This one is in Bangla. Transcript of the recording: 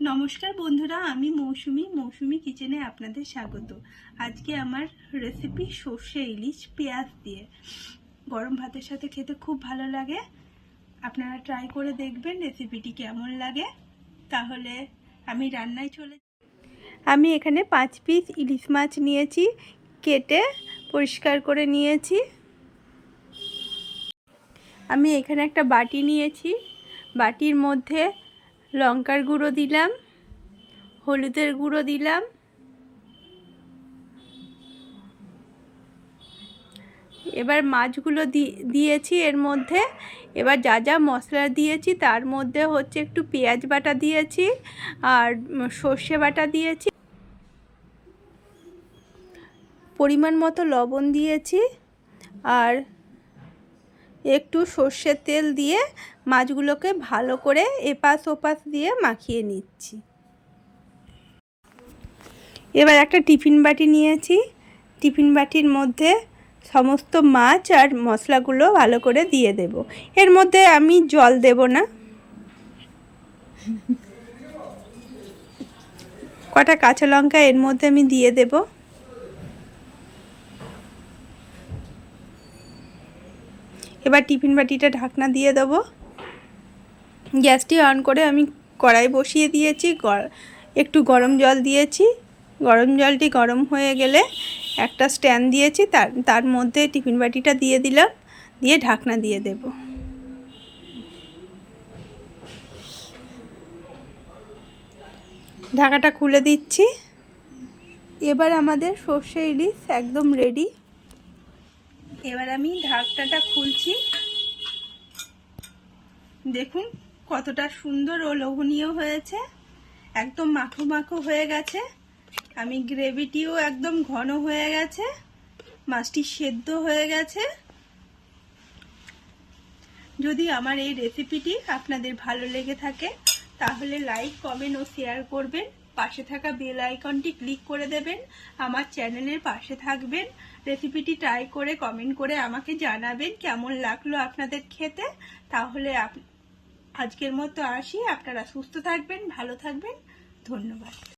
নমস্কার বন্ধুরা, আমি মৌসুমি মৌসুমি কিচেনে আপনাদের স্বাগত। আজকে আমার রেসিপি সর্ষে ইলিশ পেঁয়াজ দিয়ে। গরম ভাতের সাথে খেতে খুব ভালো লাগে। আপনারা ট্রাই করে দেখবেন রেসিপিটি কেমন লাগে। তাহলে আমি রান্নায় চলে আমি এখানে পাঁচ পিস ইলিশ মাছ নিয়েছি, কেটে পরিষ্কার করে নিয়েছি। আমি এখানে একটা বাটি নিয়েছি। বাটির মধ্যে লঙ্কার গুঁড়ো দিলাম, হলুদের গুঁড়ো দিলাম, এবার মাছগুলো দিয়েছি এর মধ্যে, এবার যা যা মশলা দিয়েছি তার মধ্যে হচ্ছে একটু পেঁয়াজ বাটা দিয়েছি আর সর্ষে বাটা দিয়েছি। পরিমাণ মতো লবণ দিয়েছি আর একটু সর্ষের তেল দিয়ে মাছগুলোকে ভালো করে এপাশ ওপাশ দিয়ে মাখিয়ে নিচ্ছি। এবার একটা টিফিন বাটি নিয়েছি। টিফিন বাটির মধ্যে সমস্ত মাছ আর মশলাগুলো ভালো করে দিয়ে দেব। এর মধ্যে আমি জল দেব না। কটা কাঁচা লঙ্কা এর মধ্যে আমি দিয়ে দেবো। এবার টিফিন বাটিটা ঢাকনা দিয়ে দেবো। গ্যাসটি অন করে আমি কড়াই বসিয়ে দিয়েছি একটু গরম জল দিয়েছি। গরম জলটি গরম হয়ে গেলে একটা স্ট্যান্ড দিয়েছি, তার তার মধ্যে টিফিন বাটিটা দিয়ে দিলাম, দিয়ে ঢাকনা দিয়ে দেব। ঢাকাটা খুলে দিচ্ছি। এবার আমাদের সর্ষে ইলিশ একদম রেডি এবার আমি ঢাকটাটা খুলছি। দেখুন কতটা সুন্দর ও লোভনীয় হয়েছে। একদম মাখো মাখো হয়ে গেছে। আমি গ্রেভিটিও একদম ঘন হয়ে গেছে। মাছটি সেদ্ধ হয়ে গেছে। যদি আমার এই রেসিপিটি আপনাদের ভালো লেগে থাকে, তাহলে লাইক কমেন্ট ও শেয়ার করবেন। পাশে থাকা বেল আইকনটি ক্লিক করে দেবেন, আমার চ্যানেলের পাশে থাকবেন রেসিপিটি ট্রাই করে কমেন্ট করে আমাকে জানাবেন কেমন লাগল আপনাদের খেতে। তাহলে আজকের মতো আসি, আপনারা সুস্থ থাকবেন, ভালো থাকবেন, ধন্যবাদ।